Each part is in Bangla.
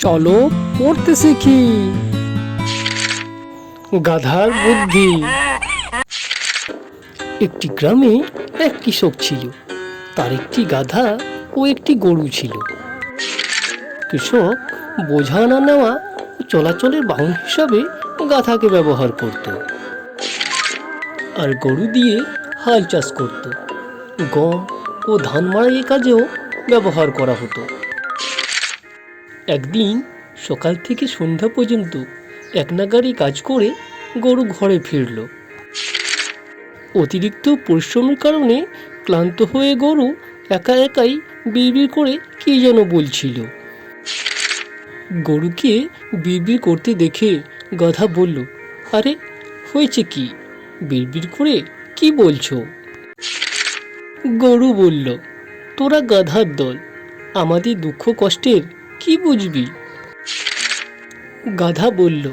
চলো পড়তে শিখি গাধার বুদ্ধি। একটি গ্রামে এক কৃষক ছিল। তার একটি গাধা ও একটি গরু ছিল। কৃষক বোঝা না নেওয়া চলাচলের বাহন হিসাবে গাধাকে ব্যবহার করত। আর গরু দিয়ে হাল চাষ করত। গম ও ধান মাড়াই কাজেও ব্যবহার করা হতো। একদিন সকাল থেকে সন্ধ্যা পর্যন্ত এক নাগারি কাজ করে গরু ঘরে ফিরল। অতিরিক্ত পরিশ্রমের কারণে ক্লান্ত হয়ে গরু একা একাই বিড়বিড় করে কি যেন বলছিল। গরুকে বিড়বিড় করতে দেখে গাধা বলল, আরে, হয়েছে কি? বিড়বিড় করে কি বলছো? গরু বলল, তোরা গাধার দল। আমাদের দুঃখ কষ্টের কি বুঝবি? গাধা বলল,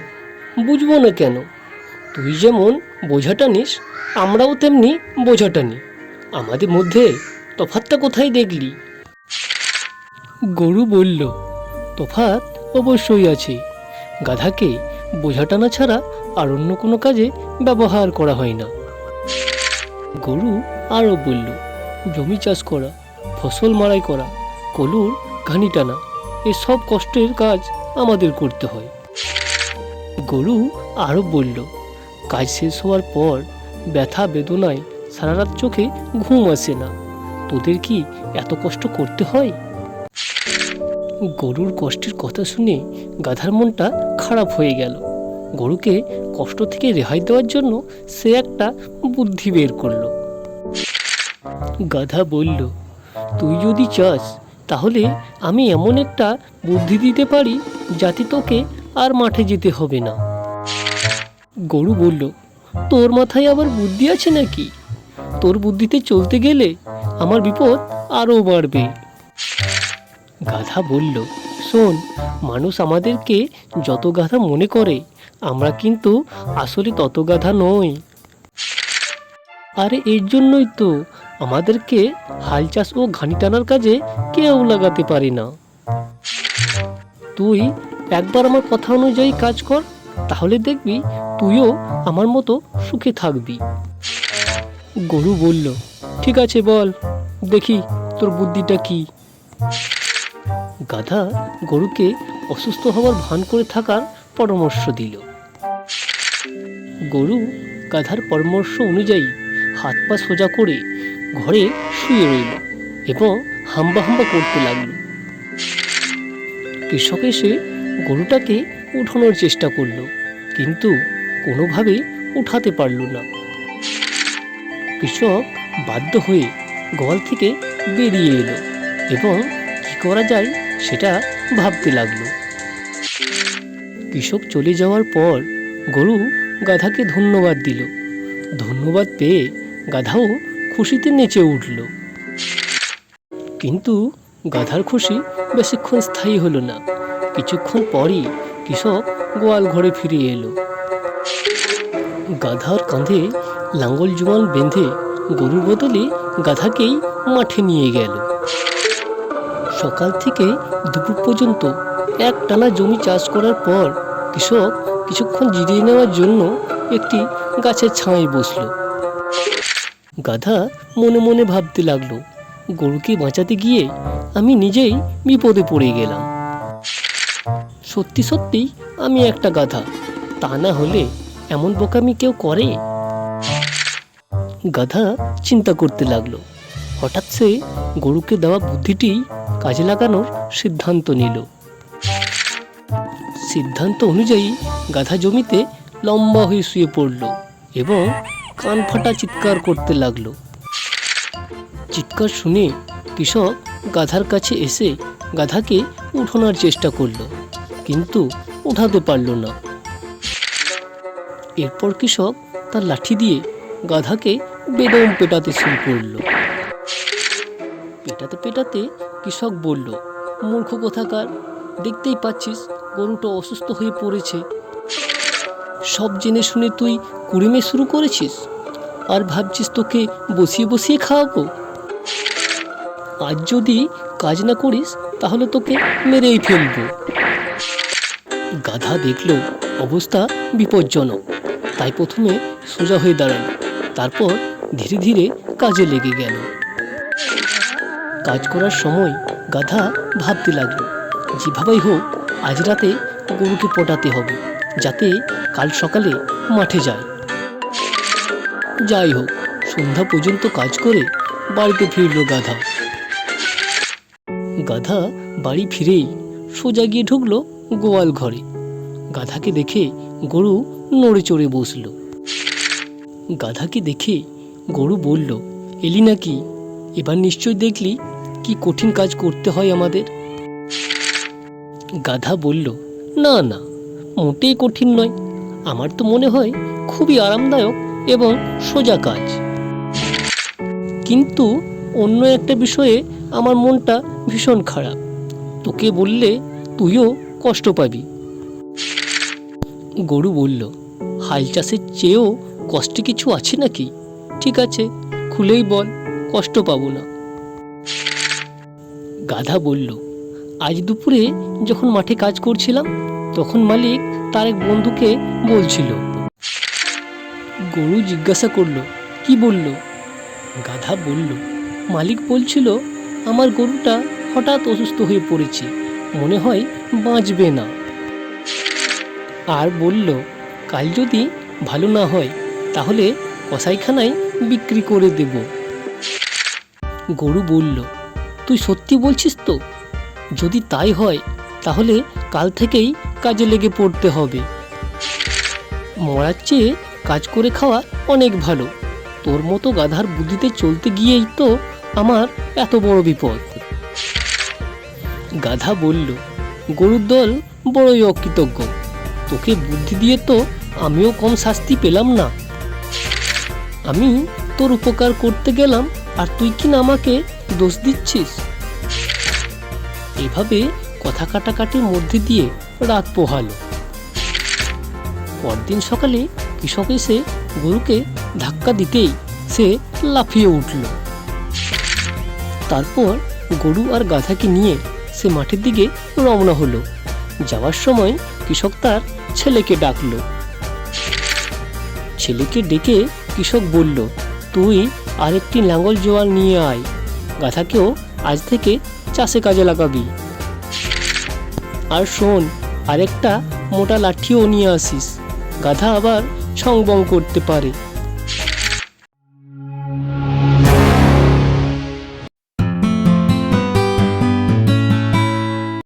বুঝব না কেন? তুই যেমন বোঝাটা নিস, আমরাও তেমনি বোঝাটা নিই। আমাদের মধ্যে তফাতটা কোথায় দেখলি? গরু বলল, তফাৎ অবশ্যই আছে। গাধাকে বোঝা টানা ছাড়া আর অন্য কোনো কাজে ব্যবহার করা হয় না। গরু আরও বলল, জমি চাষ করা, ফসল মাড়াই করা, কলুর ঘানি টানা এসব কষ্টের কাজ আমাদের করতে হয়। গরু আরও বলল, কাজ শেষ হওয়ার পর ব্যথা বেদনায় সারা রাত চোখে ঘুম আসে না। তোদের কি এত কষ্ট করতে হয়? গরুর কষ্টের কথা শুনে গাধার মনটা খারাপ হয়ে গেল। গরুকে কষ্ট থেকে রেহাই দেওয়ার জন্য সে একটা বুদ্ধি বের করল। গাধা বলল, তুই যদি চাস তাহলে আমি এমন একটা বুদ্ধি দিতে পারি যাতে তোকে আর মাঠে যেতে হবে না। গরু বলল, তোর মাথায় আবার বুদ্ধি আছে নাকি? তোর বুদ্ধিতে চলতে গেলে আমার বিপদ আরও বাড়বে। গাধা বলল, শোন, মানুষ আমাদেরকে যত গাধা মনে করে, আমরা কিন্তু আসলে তত গাধা নই। আরে, এর জন্যই তো আমাদেরকে হাল চাষ ও ঘানি টানার কাজে কেউ লাগাতে পারে না। তুই একবার আমার কথা অনুযায়ী কাজ কর, তাহলে দেখবি তুইও আমার মতো সুখে থাকবি। গরু বলল, ঠিক আছে বল, দেখি তোর বুদ্ধিটা কি? গাধা গরুকে অসুস্থ হওয়ার ভান করে থাকার পরামর্শ দিল। গরু গাধার পরামর্শ অনুযায়ী হাত পা সোজা করে ঘরে শুয়ে রইল এবং হাম্বা হাম্বা করতে লাগল। কৃষক এসে গরুটাকে উঠানোর চেষ্টা করল, কিন্তু কোনোভাবেই উঠাতে পারল না। কৃষক বাধ্য হয়ে গোয়াল থেকে বেরিয়ে এলো এবং কি করা যায় সেটা ভাবতে লাগল। কৃষক চলে যাওয়ার পর গরু গাধাকে ধন্যবাদ দিল। ধন্যবাদ পেয়ে গাধাও খুশিতে নেচে উঠল। কিন্তু গাধার খুশি বেশিক্ষণ স্থায়ী হলো না। কিছুক্ষণ পরই কৃষক গোয়াল ঘরে ফিরে এলো। গাধার কাঁধে লাঙ্গল জোয়ান বেঁধে গরুর বদলে গাধাকেই মাঠে নিয়ে গেল। সকাল থেকে দুপুর পর্যন্ত এক টানা জমি চাষ করার পর কৃষক কিছুক্ষণ জিরিয়ে নেওয়ার জন্য একটি গাছের ছায়ায় বসল। গাধা মনে মনে ভাবতে লাগল, গরুকে বাঁচাতে গিয়ে আমি নিজেই বিপদে পড়ে গেলাম। সত্যি সত্যি আমি একটা গাধা, তা না হলে এমন বোকামি কেউ করে? গাধা চিন্তা করতে লাগল, হঠাৎ সে গরুকে দেওয়া বুদ্ধিটি কাজে লাগানোর সিদ্ধান্ত নিল। সিদ্ধান্ত অনুযায়ী গাধা জমিতে লম্বা হয়ে শুয়ে পড়ল এবং কান ফাটা চিৎকার করতে লাগল। চিৎকার শুনে কৃষক গাধার কাছে এসে গাধাকে উঠানোর চেষ্টা করল, কিন্তু উঠাতে পারল না। এরপর কৃষক তার লাঠি দিয়ে গাধাকে বেদম পেটাতে শুরু করল। পেটাতে পেটাতে কৃষক বলল, মূর্খ কোথাকার, দেখতেই পাচ্ছিস, গরুটা অসুস্থ হয়ে পড়েছে। সব জেনে শুনে তুই কুড়িমে শুরু করেছিস? আর ভাবছিস তোকে বসিয়ে বসিয়ে খাওয়াবো? আজ যদি কাজ না করিস, তাহলে তোকে মেরেই ফেলব। গাধা দেখল অবস্থা বিপজ্জনক। তাই প্রথমে সোজা হয়ে দাঁড়াল, তারপর ধীরে ধীরে কাজে লেগে গেল। কাজ করার সময় গাধা ভাবতে লাগল, যেভাবেই হোক, আজ রাতে গরুকে পটাতে হবে, যাতে কাল সকালে মাঠে যায়। যাই হোক, সন্ধ্যা পর্যন্ত কাজ করে বাড়িতে ফিরল গাধা। গাধা বাড়ি ফিরেই সোজা গিয়ে ঢুকলো গোয়াল ঘরে। গাধাকে দেখে গরু নড়ে চড়ে বসল। গাধাকে দেখে গরু বলল, এলি নাকি? এবার নিশ্চয় দেখলি কি কঠিন কাজ করতে হয় আমাদের? গাধা বলল, না না, মোটেই কঠিন নয়। আমার তো মনে হয় খুবই আরামদায়ক এবং সোজা কাজ। কিন্তু অন্য একটা বিষয়ে আমার মনটা ভীষণ খারাপ। তোকে বললে তুইও কষ্ট পাবি। গরু বলল, হাল চাষের চেয়েও কষ্টে কিছু আছে নাকি? ঠিক আছে, খুলেই বল, কষ্ট পাবো না। গাধা বলল, আজ দুপুরে যখন মাঠে কাজ করছিলাম তখন মালিক তার এক বন্ধুকে বলছিল। গরু জিজ্ঞাসা করল, কি বলল? গাধা বলল, মালিক বলছিল, আমার গরুটা হঠাৎ অসুস্থ হয়ে পড়েছে, মনে হয় বাঁচবে না। আর বলল, কাল যদি ভালো না হয়, তাহলে কসাইখানায় বিক্রি করে দেব। গরু বলল, তুই সত্যি বলছিস তো? যদি তাই হয়, তাহলে কাল থেকেই কাজে লেগে পড়তে হবে। মরার চেয়ে কাজ করে খাওয়া অনেক ভালো। তোর মতো গাধার বুদ্ধিতে চলতে গিয়েই তো আমার এত বড় বিপদ। গাধা বলল, গরুর দল বড়ই অকৃতজ্ঞ। তোকে বুদ্ধি দিয়ে তো আমিও কম শাস্তি পেলাম না। আমি তোর উপকার করতে গেলাম, আর তুই কি না আমাকে দোষ দিচ্ছিস? এভাবে কথা কাটাকাটির মধ্যে দিয়ে রাত পোহালো। পরদিন সকালে কৃষক এসে গরুকে ধাক্কা দিতেই সে লাফিয়ে উঠল। তারপর গরু আর গাধাকে নিয়ে সে মাঠের দিকে রওনা হলো। যাওয়ার সময় কৃষক তার ছেলেকে ডাকলো। ছেলেকে ডেকে কৃষক বলল, তুই আরেকটি লাঙ্গল জোয়াল নিয়ে আয়। গাধাকেও আজ থেকে চাষে কাজে লাগাবি। আর শোন আরেকটা মোটা লাঠিও নিয়ে আসিস। গাধা আবার ছং বং করতে পারে।